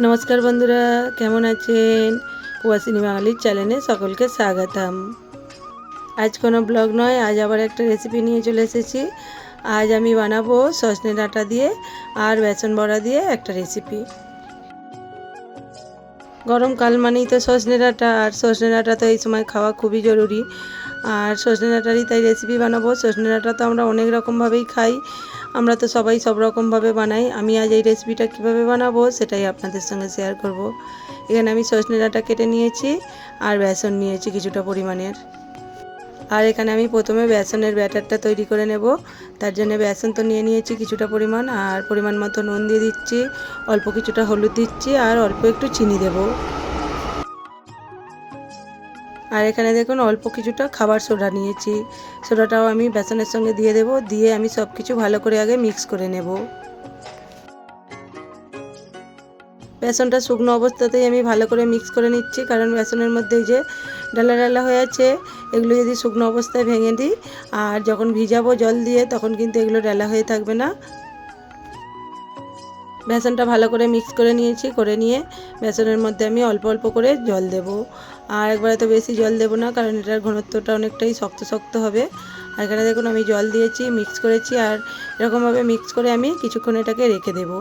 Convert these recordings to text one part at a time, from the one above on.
নমস্কার বন্ধুরা, কেমন আছেন? কুয়াশিনী বাঙালির চ্যানেলে সকলকে স্বাগতম। আজ কোনো ব্লগ নয়, আজ আবার একটা রেসিপি নিয়ে চলে এসেছি। আজ আমি বানাবো সজনে ডাঁটা দিয়ে আর বেসন বড়া দিয়ে একটা রেসিপি গরমকাল মানেই তো সজনে ডাঁটা, আর সজনে ডাঁটা তো এই সময় খাওয়া খুবই জরুরি। আর সজনে ডাঁটারই তাই রেসিপি বানাবো। সজনে ডাঁটা তো আমরা অনেক রকমভাবেই খাই। আমরা তো সবাই সব রকমভাবে বানাই। আমি আজ এই রেসিপিটা কীভাবে বানাবো সেটাই আপনাদের সঙ্গে শেয়ার করব। এখানে আমি সজনে ডাঁটা কেটে নিয়েছি আর বেসন নিয়েছি কিছুটা পরিমাণের। আর এখানে আমি প্রথমে বেসনের ব্যাটারটা তৈরি করে নেব। তার জন্য বেসন তো নিয়ে নিয়েছি কিছুটা পরিমাণ আর পরিমাণ মতো নুন দিয়ে দিচ্ছি, অল্প কিছুটা হলুদ দিচ্ছি আর অল্প একটু চিনি দেবো। আর এখানে দেখুন অল্প কিছুটা খাবার সোডা নিয়েছি। সোডাটাও আমি বেসনের সঙ্গে দিয়ে দেব, দিয়ে আমি সব কিছু ভালো করে আগে মিক্স করে নেব। বেসনটা শুকনো অবস্থাতেই আমি ভালো করে মিক্স করে নিচ্ছি, কারণ বেসনের মধ্যে যে ডালা ডালা হয়ে আছে, এগুলো যদি শুকনো অবস্থায় ভেঙে দিই, আর যখন ভিজাবো জল দিয়ে, তখন কিন্তু এগুলো ডালা হয়ে থাকবে না। বেসনটা ভালো করে মিক্স করে নিয়েছি, করে নিয়ে বেসনের মধ্যে আমি অল্প অল্প করে জল দেব। আর একবারে তো বেশি জল দেব না, কারণ এটার ঘনত্বটা অনেকটাই শক্ত শক্ত হবে। আর এখানে দেখুন, আমি জল দিয়েছি মিক্স করেছি, আর এরকমভাবে মিক্স করে আমি কিছুক্ষণ এটাকে রেখে দেবো।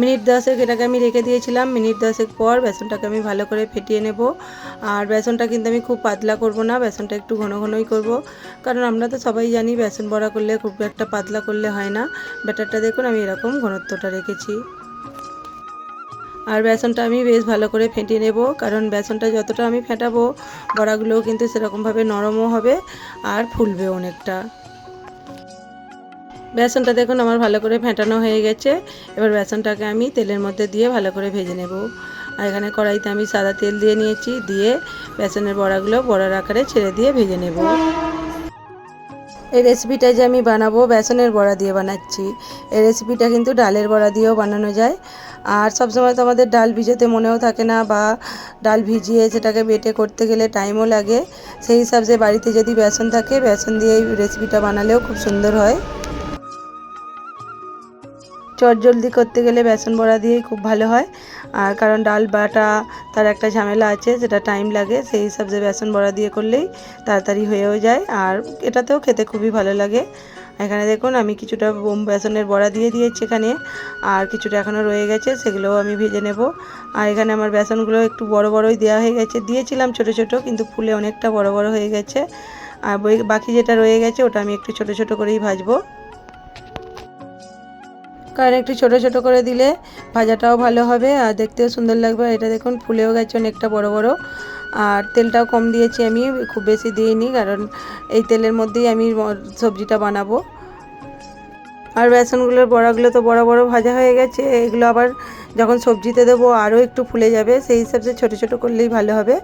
মিনিট দশেক এটাকে আমি রেখে দিয়েছিলাম, মিনিট দশেক পর বেসনটাকে আমি ভালো করে ফেটিয়ে নেব। আর বেসনটা কিন্তু আমি খুব পাতলা করব না, বেসনটা একটু ঘন ঘনই করব। কারণ আমরা তো সবাই জানি, বেসন বড়া করলে খুব একটা পাতলা করলে হয় না। ব্যাটারটা দেখুন, আমি এরকম ঘনত্বটা রেখেছি। আর বেসনটা আমি বেশ ভালো করে ফেটিয়ে নেব, কারণ বেসনটা যতটা আমি ফেটাবো, বড়াগুলোও কিন্তু সেরকমভাবে নরমও হবে আর ফুলবে অনেকটা। বেসনটা দেখুন আমার ভালো করে ফেটানো হয়ে গেছে, এবার বেসনটাকে আমি তেলের মধ্যে দিয়ে ভালো করে ভেজে নেব। আর এখানে কড়াইতে আমি সাদা তেল দিয়ে নিয়েছি, দিয়ে বেসনের বড়াগুলো বড়ার আকারে ছেড়ে দিয়ে ভেজে নেব। এই রেসিপিটা যে আমি বানাবো, বেসনের বড়া দিয়ে বানাচ্ছি। এই রেসিপিটা কিন্তু ডালের বড়া দিয়েও বানানো যায়। আর সবসময় তো আমাদের ডাল ভিজোতে মনেও থাকে না বা ডাল ভিজিয়ে সেটাকে বেটে করতে গেলে টাইমও লাগে। সেই হিসাব হিসাবে বাড়িতে যদি বেসন থাকে, বেসন দিয়ে এই রেসিপিটা বানালেও খুব সুন্দর হয়। চট জলদি করতে গেলে বেসন বড়া দিয়েই খুব ভালো হয়। আর কারণ ডাল বাটা তার একটা ঝামেলা আছে সেটা টাইম লাগে, সেই হিসাবে বেসন বড়া দিয়ে করলেই তাড়াতাড়ি হয়েও যায়। আর এটাতেও খেতে খুবই ভালো লাগে। এখানে দেখুন, আমি কিছুটা বেসনের বড়া দিয়ে দিয়েছি এখানে, আর কিছুটা এখনও রয়ে গেছে, সেগুলোও আমি ভেজে নেব। আর এখানে আমার বেসনগুলো একটু বড় বড়ই দেওয়া হয়ে গেছে। দিয়েছিলাম ছোট ছোট, কিন্তু ফুলে অনেকটা বড় বড় হয়ে গেছে। আর বাকি যেটা রয়ে গেছে, ওটা আমি একটু ছোট ছোট করেই ভাজবো। কারণ একটু ছোট ছোট করে দিলে ভাজাটাও ভালো হবে। আর দেখতেও সুন্দর লাগবে। এটা দেখুন, ফুলেও গেছে অনেকটা বড় বড়। আর তেলটাও কম দিয়েছি আমি, খুব বেশি দিইনি, কারণ এই তেলের মধ্যেই আমি সবজিটা বানাবো। আর বেসনগুলোর বড়াগুলো তো বড় বড় ভাজা হয়ে গেছে। এগুলো আবার যখন সবজিতে দেবো, আরও একটু ফুলে যাবে। সেই হিসাবে ছোটো ছোটো করলেই ভালো হবে।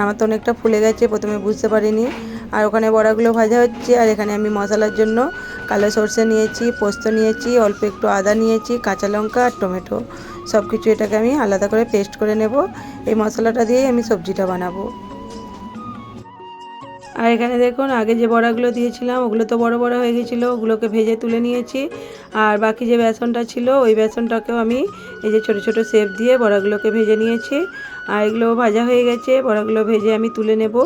আমার তো অনেকটা ফুলে গেছে, প্রথমে বুঝতে পারিনি। আর ওখানে বড়াগুলো ভাজা হচ্ছে, আর এখানে আমি মশলার জন্য কালো সর্ষে নিয়েছি, পোস্ত নিয়েছি, অল্প একটু আদা নিয়েছি, কাঁচা লঙ্কা আর টমেটো। সব কিছু এটাকে আমি আলাদা করে পেস্ট করে নেব। এই মশলাটা দিয়েই আমি সবজিটা বানাবো। আর এখানে দেখুন, আগে যে বড়াগুলো দিয়েছিলাম, ওগুলো তো বড় বড় হয়ে গেছিল, ওগুলোকে ভেজে তুলে নিয়েছি। আর বাকি যে বেসনটা ছিল, ওই বেসনটাকেও আমি এই যে ছোট ছোট শেপ দিয়ে বড়াগুলোকে ভেজে নিয়েছি। আর এগুলো ভাজা হয়ে গেছে, বড়াগুলো ভেজে আমি তুলে নেব।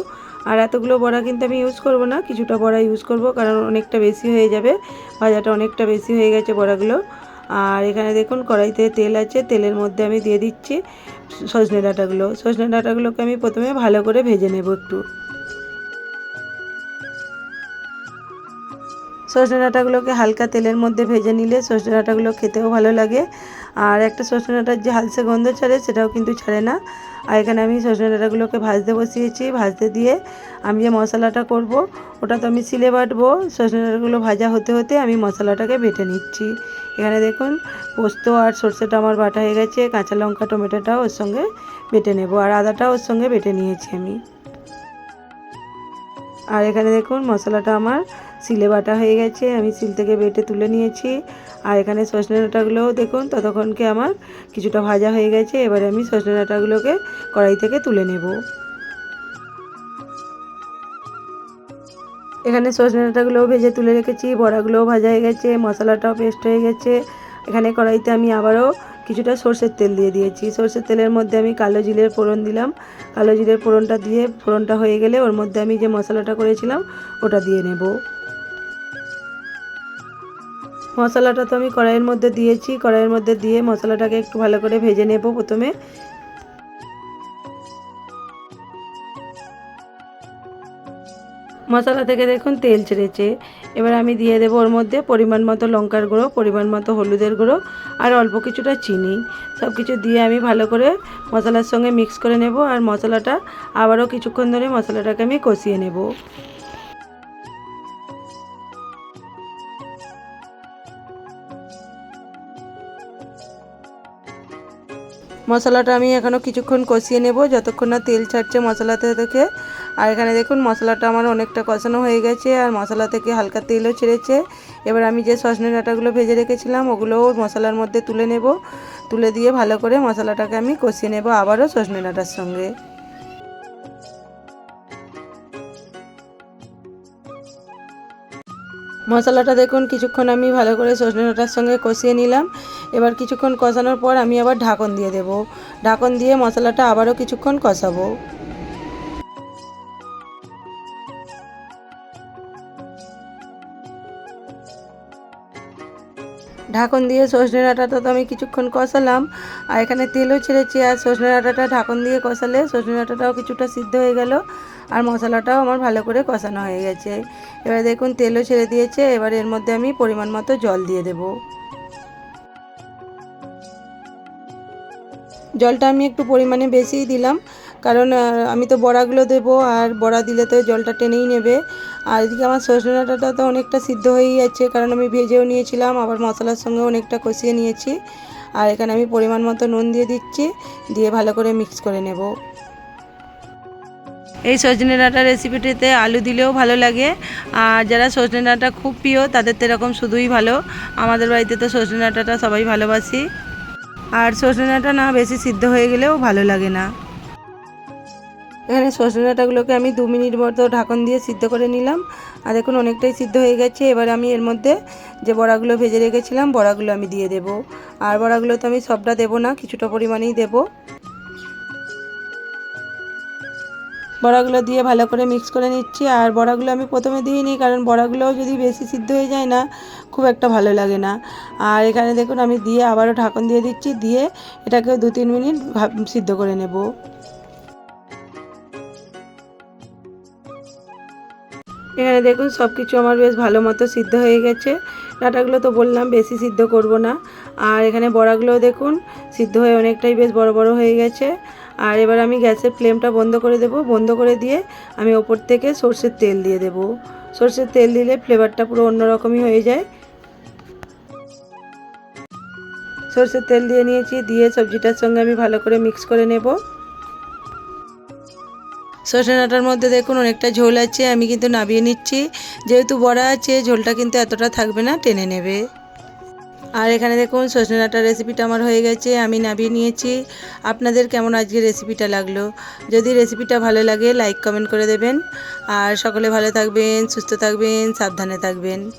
আর এতগুলো বড়া কিন্তু আমি ইউজ করব না, কিছুটা বড়া ইউজ করব, কারণ অনেকটা বেশি হয়ে যাবে, ভাজাটা অনেকটা বেশি হয়ে গেছে বড়াগুলো। আর এখানে দেখুন কড়াইতে তেল আছে, তেলের মধ্যে আমি দিয়ে দিচ্ছি সজনে ডাঁটাগুলো। সজনে ডাঁটাগুলোকে আমি প্রথমে ভালো করে ভেজে নেব একটু। সজনে ডাঁটাগুলোকে হালকা তেলের মধ্যে ভেজে নিলে সজনে ডাঁটাগুলো খেতেও ভালো লাগে। আর একটা সজনে ডাঁটার যে হালসে গন্ধ ছাড়ে, সেটাও কিন্তু ছাড়ে না। আর এখানে আমি সজনে ডাঁটাগুলোকে ভাজতে বসিয়েছি, ভাজতে দিয়ে আমি যে মশলাটা করব, ওটা তো আমি সিলে বাটবো। সজনে ডাঁটাগুলো ভাজা হতে হতে আমি মশলাটাকে বেটে নিচ্ছি। এখানে দেখুন, পোস্ত আর সর্ষেটা আমার বাটা হয়ে গেছে, কাঁচা লঙ্কা, টমেটোটাও ওর সঙ্গে বেটে নেব, আর আদাটাও ওর সঙ্গে বেটে নিয়েছি আমি। আর এখানে দেখুন, মশলাটা আমার সিলে বাটা হয়ে গেছে, আমি সিল থেকে বেটে তুলে নিয়েছি। আর এখানে সজনে ডাঁটাগুলোও দেখুন, ততক্ষণকে আমার কিছুটা ভাজা হয়ে গেছে, এবারে আমি সজনে ডাঁটাগুলোকে কড়াই থেকে তুলে নেব। এখানে সজনে ডাঁটাগুলোও ভেজে তুলে রেখেছি, বড়াগুলোও ভাজা হয়ে গেছে, মশলাটাও পেস্ট হয়ে গেছে। এখানে কড়াইতে আমি আবারও কিছুটা সর্ষের তেল দিয়ে দিয়েছি। সর্ষের তেলের মধ্যে আমি কালো জিরের ফোড়ন দিলাম। কালো জিরের ফোড়নটা দিয়ে, ফোড়নটা হয়ে গেলে ওর মধ্যে আমি যে মশলাটা করেছিলাম, ওটা দিয়ে নেব। মশলাটা তো আমি কড়াইয়ের মধ্যে দিয়েছি। কড়াইয়ের মধ্যে দিয়ে মশলাটাকে একটু ভালো করে ভেজে নেব প্রথমে। মশলা থেকে দেখুন তেল ছেড়েছে। এবার আমি দিয়ে দেবো ওর মধ্যে পরিমাণ মতো লঙ্কার গুঁড়ো, পরিমাণ মতো হলুদের গুঁড়ো আর অল্প কিছুটা চিনি। সব কিছু দিয়ে আমি ভালো করে মশলার সঙ্গে মিক্স করে নেব আর মশলাটা আবারও কিছুক্ষণ ধরে মশলাটাকে আমি কষিয়ে নেব। মশলাটা আমি এখনও কিছুক্ষণ কষিয়ে নেব, যতক্ষণ না তেল ছাড়ছে মশলাতে থেকে। আর এখানে দেখুন, মশলাটা আমার অনেকটা কষানো হয়ে গেছে, আর মশলা থেকে হালকা তেলও ছেড়েছে। এবার আমি যে সজনে ডাঁটাগুলো ভেজে রেখেছিলাম, ওগুলোও মশলার মধ্যে তুলে নেব। তুলে দিয়ে ভালো করে মশলাটাকে আমি কষিয়ে নেব আবারও সজনে ডাঁটার সঙ্গে। মশলাটা দেখুন, কিছুক্ষণ আমি ভালো করে সজনে ডাঁটার সঙ্গে কষিয়ে নিলাম। এবার কিছুক্ষণ কষানোর পর আমি আবার ঢাকন দিয়ে দেব। ঢাকন দিয়ে মশলাটা আবারও কিছুক্ষণ কষাবো। ঢাকন দিয়ে সজনে ডাঁটাটা তো আমি কিছুক্ষণ কষালাম। আর এখানে তেলও ছেড়েছি, আর সজনে ডাঁটাটা ঢাকন দিয়ে কষালে সজনে ডাঁটাটাও কিছুটা সিদ্ধ হয়ে গেল, আর মশলাটাও আমার ভালো করে কষানো হয়ে গেছে। এবার দেখুন, তেলও ছেড়ে দিয়েছে, এবার এর মধ্যে আমি পরিমাণ মতো জল দিয়ে দেব। জলটা আমি একটু পরিমাণে বেশিই দিলাম কারণ আমি তো বড়াগুলো দেবো আর বড়া দিলে তো জলটা টেনেই নেবে। আর এদিকে আমার সজনে ডাঁটাটা তো অনেকটা সিদ্ধ হয়েই যাচ্ছে কারণ আমি ভেজেও নিয়েছিলাম, আবার মশলার সঙ্গে অনেকটা কষিয়ে নিয়েছি। আর এখানে আমি পরিমাণ মতো নুন দিয়ে দিচ্ছি, দিয়ে ভালো করে মিক্স করে নেব। এই সজনে ডাঁটা রেসিপিটিতে আলু দিলেও ভালো লাগে, আর যারা সজনে ডাঁটা খুব প্রিয়, তাদের তো এরকম শুধুই ভালো। আমাদের বাড়িতে তো সজনে ডাঁটাটা সবাই ভালোবাসি। আর সজনে ডাঁটা না বেশি সিদ্ধ হয়ে গেলেও ভালো লাগে না। এখানে সজনে ডাঁটাগুলোকে আমি দু মিনিট মতো ঢাকন দিয়ে সিদ্ধ করে নিলাম। আর দেখুন, অনেকটাই সিদ্ধ হয়ে গেছে। এবার আমি এর মধ্যে যে বড়াগুলো ভেজে রেখেছিলাম, বড়াগুলো আমি দিয়ে দেব। আর বড়াগুলো তো আমি সবটা দেবো না, কিছুটা পরিমাণেই দেব। বড়াগুলো দিয়ে ভালো করে মিক্স করে নিচ্ছি। আর বড়াগুলো আমি প্রথমে দিইনি, কারণ বড়াগুলো যদি বেশি সিদ্ধ হয়ে যায় না, খুব একটা ভালো লাগে না। আর এখানে দেখুন, আমি দিয়ে আবারও ঢাকন দিয়ে দিচ্ছি। দিয়ে এটাকে দু তিন মিনিট সিদ্ধ করে নেব। এখানে দেখুন সব কিছু আমার বেশ ভালো মতো সিদ্ধ হয়ে গেছে। ডাটাগুলো তো বললাম বেশি সিদ্ধ করব না। আর এখানে বড়াগুলোও দেখুন সিদ্ধ হয়ে অনেকটাই বেশ বড় বড় হয়ে গেছে। আর এবার আমি গ্যাসের ফ্লেমটা বন্ধ করে দেব। বন্ধ করে দিয়ে আমি ওপর থেকে সর্ষের তেল দিয়ে দেব। সর্ষের তেল দিলে ফ্লেভারটা পুরো অন্যরকমই হয়ে যায়। সর্ষের তেল দিয়ে নিয়েছি, দিয়ে সবজিটার সঙ্গে আমি ভালো করে মিক্স করে নেব। সজনে ডাঁটার মধ্যে দেখুন, অনেকটা ঝোল আছে, আমি কিন্তু নাবিয়ে নিচ্ছি। যেহেতু বড়া আছে, ঝোলটা কিন্তু এতটা থাকবে না, টেনে নেবে। আর এখানে দেখুন সজনে ডাঁটার রেসিপিটা আমার হয়ে গেছে, আমি নাবিয়ে নিয়েছি। আপনাদের কেমন আজকে রেসিপিটা লাগল? যদি রেসিপিটা ভালো লাগে লাইক কমেন্ট করে দেবেন। আর সকলে ভালো থাকবেন, সুস্থ থাকবেন, সাবধানে থাকবেন।